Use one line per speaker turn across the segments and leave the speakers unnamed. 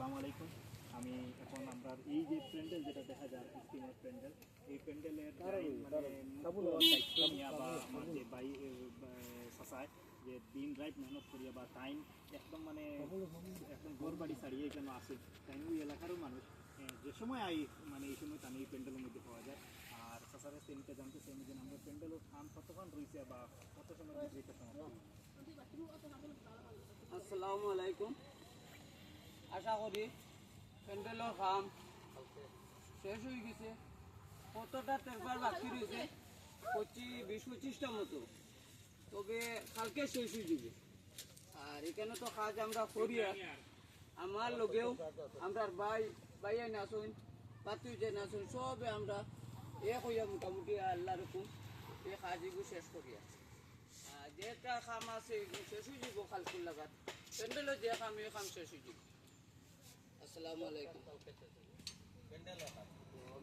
আসসালামু আলাইকুম। আমি এখন আমরা এই যে প্যান্ডেল যেটা দেখা যায় স্টিমার প্যান্ডেল এই প্যান্ডেলের মানে বা আমার যে বাই সাসায় যে দিন রাত মেহনত করিয়া বা টাইম একদম মানে একদম ঘর বাড়ি ছাড়িয়ে এখানে আসে তাই ওই এলাকারও মানুষ যে সময় আই মানে এই সময় তানি এই প্যান্ডেলের মধ্যে পাওয়া যায়। আর সাসার কাছে জানতে চাই যে আমরা প্যান্ডেলের খান কতক্ষণ রয়েছে বা কত সময়
আসসালামু আলাইকুম। আশা করি। প্যান্ডেলের কাম শেষ হয়ে গেছে। কতটা তেরবার বাকি রয়েছে? পঁচিশ, বিশ, পঁচিশটা মতো। তবে কালকে শেষ হয়ে যাবে। আর এখানে তো কাজ আমরা করি আমার লগেও আমরা ভাই ভাই নাচুন পাতুই যে নাচুন সবে আমরা এক হইয়া মোটামুটি আল্লাহ রকম এই কাজগুলো শেষ করি আর। আর যেটা কাম আছে, এগুলো শেষ হয়ে যাব খালকুল লাগাত। প্যান্ডেলও যে কাম এই কাম শেষ হয়ে যাব। আসসালামু আলাইকুম।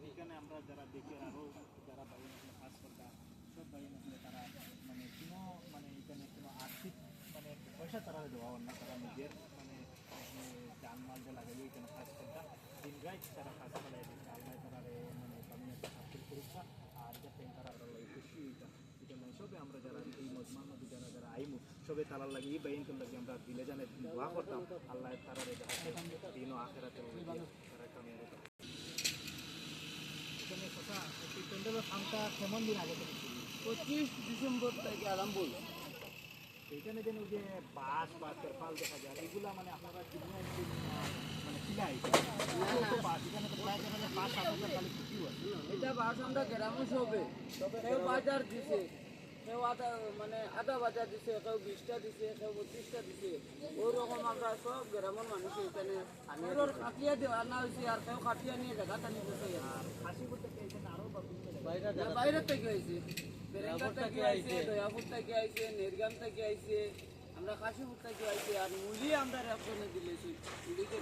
এখানে আমরা যারা দেখি আরও যারা বাইরে কাজ করতা সব বাইরে তারা মানে কোনো মানে এখানে কোনো আর্থিক মানে পয়সা তারা দেওয়া না, তারা নিজের মানে জানমাল যে লাগে এখানে কাজ করতা দিন রাত তারা কাজ করে আল্লাহ তারা মানে আমি একটা হাসিল করুকা আর যাতে তারা আরও খুশি হইতা। এটা মানে সবে আমরা যারা এই মজমান যারা যারা আইমু, সবে তারার লাগে এই বাইন লাগে আমরা দিলে জানে দোয়া করতাম। আল্লাহ তারা এখানে
পঁচিশ ডিসেম্বর থেকে আরম্ভ হল
এইখানে যেন যে বাস বা তেরপাল দেখা যায়, এগুলা মানে আপনারা মানে বাস এখানে তো প্রায় আছে।
এটা বাস আমরা গ্রামে সবে বাজার দিছে। কেউ আধা মানে আধা বাজার দিছে কেউ বিশটা দিছে কেউ পঁচিশটা দিছে। ওরকম আমরা সব গ্রামের মানুষ এখানে আনিয়ে কাটিয়ে আনা হয়েছে আর কেউ কাটিয়ে নিয়ে দেখা টানি দিছে
আর খাসি করতে এখানে আরও বা বিভিন্ন জায়গায়
না, বাইরে থেকে আইছে বেরেঙ্গা থেকে আইছে দয়াপুর থেকে আইছে নেরগাম থেকে আইছে আমরা কাশীপুর থেকে আইছে আর মুলি আমরা রেফনে দিলেছি মুলিকে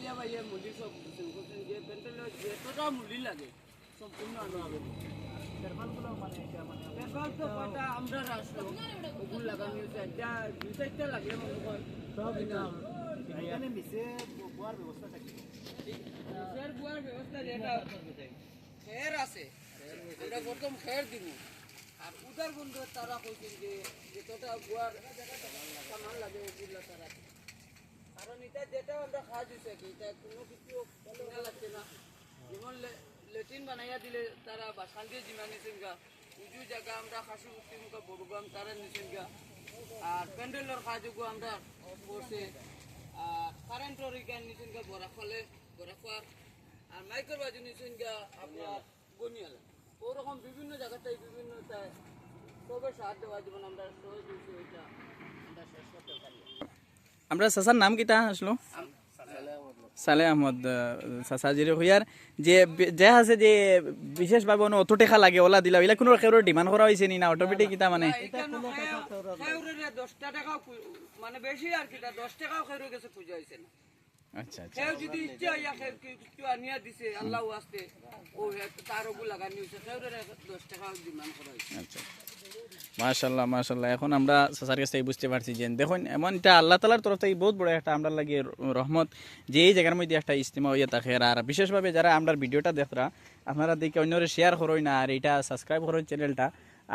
ইয়া ভাইয়া মুলি সব দিছে। বলছেন যে প্যান্টেল যেতটা মুলি লাগে সম্পূর্ণ আনা হবে
তেরপালগুলো এটা
ব্যাপার তো কটা আমরা রাস্তা ওগুলো লাগানো হয়েছে একটা দুই চারটা লাগলে সব
এখানে মিশে বোয়ার ব্যবস্থা থাকে
খের বুয়ার ব্যবস্থা যেটা খের আছে আমরা প্রথম খের দিব আর উদার বন্ধু তারা কইছেন যে যতটা বুয়ার সামান লাগে কারণ এটা যেটা আমরা খাওয়া এটা কোনো কিছু লাগছে না। যেমন লেট্রিন বানাইয়া দিলে তারা বাসান দিয়ে জিমা নিছেন গা। উঁচু জায়গা আমরা খাসি উঠতে মুখা বড়গাম তারা নিছেন গা। আর প্যান্ডেলের কাজগুলো আমরা করছে আর কারেন্টর ইগান নিছেন গা বড়া ফলে বড়া খোয়ার আর মাইকের বাজু নিছেন গা আপনার বনিয়ালা ওরকম বিভিন্ন জায়গাটাই বিভিন্ন সবের সাহায্য দেওয়া জীবন আমরা সহজ হয়েছে ওইটা আমরা শেষ করতে পারি।
আমরা চাচার নাম কিতা আসলো? সালে আহমদ চাচাজির হইয়ার যে যে আছে যে বিশেষভাবে ono অত টেকা লাগে ওলা দিলা এলা কোনো কেউ ডিমান্ড করা হয়েছে নি না? অটোমেটিক কিতা মানে
মানে বেশি আর কি দশ টাকাও খেউরে গেছে পূজা হয়েছে না।
আচ্ছা আচ্ছা।
খেউ যদি ইচ্ছা ইয়া কিছু আনিয়া দিছে আল্লাহ আসতে ও তার ওগু লাগানি হয়েছে খেউরে দশ টাকাও ডিমান্ড করা হয়েছে
আচ্ছা। মাশাল্লাহ মাশাল্লাহ এখন আমরা সাসার কাছ থেকে বুঝতে পারছি যে, দেখুন এমন এটা আল্লাহ তালার তরফ থেকে বহুত বড় একটা আমরা লাগে রহমত যে, এই জায়গার মধ্যে একটা ইস্তেমা হইয়া থাকে। আর বিশেষভাবে যারা আমরা ভিডিওটা দেখরা, আপনারা দেখে অন্যরে শেয়ার করোই না, আর এটা সাবস্ক্রাইব করুন চ্যানেলটা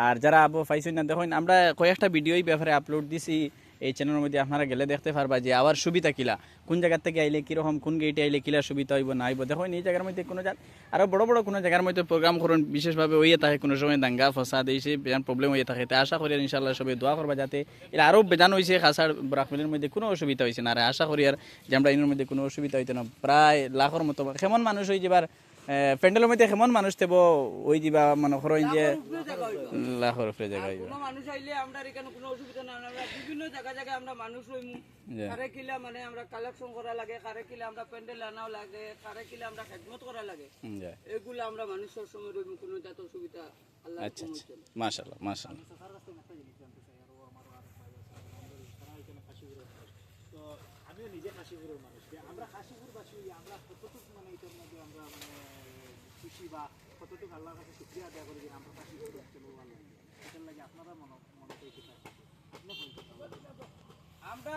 আর যারা আবু পাইছেন না দেখুন, আমরা কয়েকটা ভিডিওই ব্যাপারে আপলোড দিছি। এই চ্যানেলের মধ্যে আপনারা গেলে দেখতে পারবা যে আবার সুবিধা কিলা। কোন জায়গার থেকে আইলে কীরকম, কোন গেটে আইলে কিলা সুবিধা হইব, না হইব? দেখুন এই জায়গার মধ্যে কোনো জায়গা আরও বড় বড় কোনো জায়গার মধ্যে প্রোগ্রাম করুন, বিশেষভাবে হইয়ে থাকে, কোনো সময় দাঙ্গা, ফসাদ, এই সে বেজান প্রবলেম হয়ে থাকে। তা আশা করি ইনশাল্লাহ সবাই দোয়া করবা যাতে এরা আরও বেজান হয়েছে খাসার ব্রাকমিলের মধ্যে কোনো অসুবিধা হয়েছে না। আর আশা করি আর যে আমরা এর মধ্যে কোনো অসুবিধা হইতো না, প্রায় লাখের মতো কেমন মানুষ হয়ে যাবার প্যান্ডেলের মধ্যে কেমন মানুষ দেব ওই দিবা মনে করেন যে। লাখের উপরে জায়গা
কোনো মানুষ আইলে আমরা এখানে কোনো অসুবিধা না আমরা বিভিন্ন জায়গা জায়গায় আমরা মানুষ রইমু কারে কিলা মানে আমরা কালেকশন করা লাগে কারে কিলা আমরা প্যান্ডেল আনাও লাগে কারে কিলা আমরা খেদমত করা লাগে। এগুলো আমরা মানুষের সময় রইমু কোনো যাতে অসুবিধা আল্লাহ
আচ্ছা আচ্ছা
হইছে না।
মাশাল্লাহ মাশাল্লাহ
সাসার কাছে একটা জিনিস জানতে চাই আরও আমার আরও ভাই আছে আমাদের তারা এখানে কাশীপুরের মানুষ তো আমিও নিজে কাশীপুরের মানুষ। আমরা কাশীপুরবাসী আমরা কতটুকু মানে এটার মধ্যে আমরা মানে খুশি বা কতটুকু আল্লাহর কাছে শুক্রিয়া আদায় করি যে আমরা কাশীপুর চলো ভালো এটার লাগে আপনারা মনে মনে করে কি থাকে আপনি বলতে পারবেন
আমরা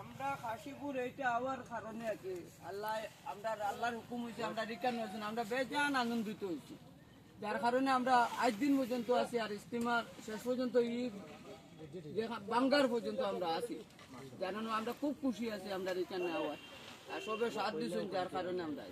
আমরা কাশীপুর এইটা হওয়ার কারণে আছে আল্লাহ, আমরা আল্লাহর হুকুম হয়েছে আমরা রিটার্ন হয়েছেন আমরা বেজান আনন্দিত হয়েছি যার কারণে আমরা আজ দিন পর্যন্ত আছি, আর ইস্তিমার শেষ পর্যন্ত ঈদ বাঙ্গার পর্যন্ত আমরা আসি জানানো, আমরা খুব খুশি আছি আমরা রিটার্ন নেওয়ার। আর সবে সাথ দিচ্ছেন যার কারণে আমরা